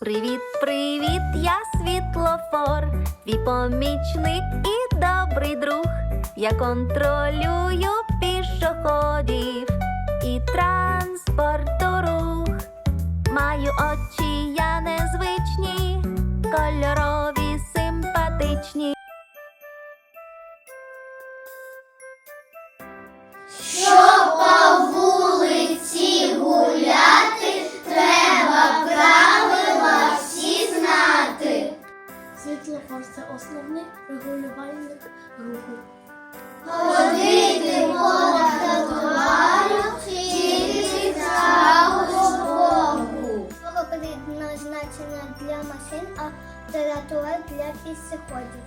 Привіт, привіт, я світлофор, твій помічник і добрий друг. Я контролюю пішоходів і транспорту рух. Маю очі я незвичні, кольорові, симпатичні. Світлофор це основний регулювальник руху. Ходити тротуару тільки призначена для машин, а тротуар для пішоходів.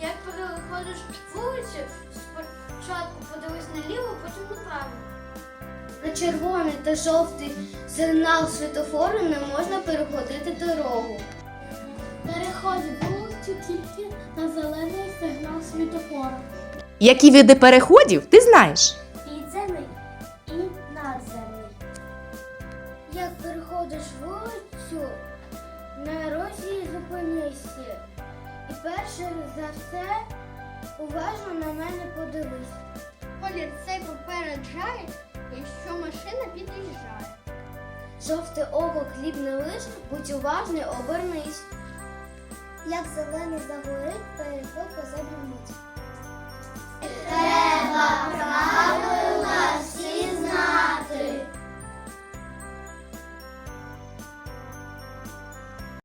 Як переходиш вулицю, спочатку подивись наліво, потім направо. На червоний та жовтий сигнал світофору не можна переходити дорогу. Переходить вулицю тільки на зелений сигнал світофора. Які види переходів ти знаєш? Підземний і надземний. Як переходиш вулицю, на розі зупинися. І перше за все уважно на мене подивись. Колір цей попереджає, якщо машина під'їжджає. Жовте око хліб не лиш, будь уважний, обернись. Як зелений загорить, переход по мить.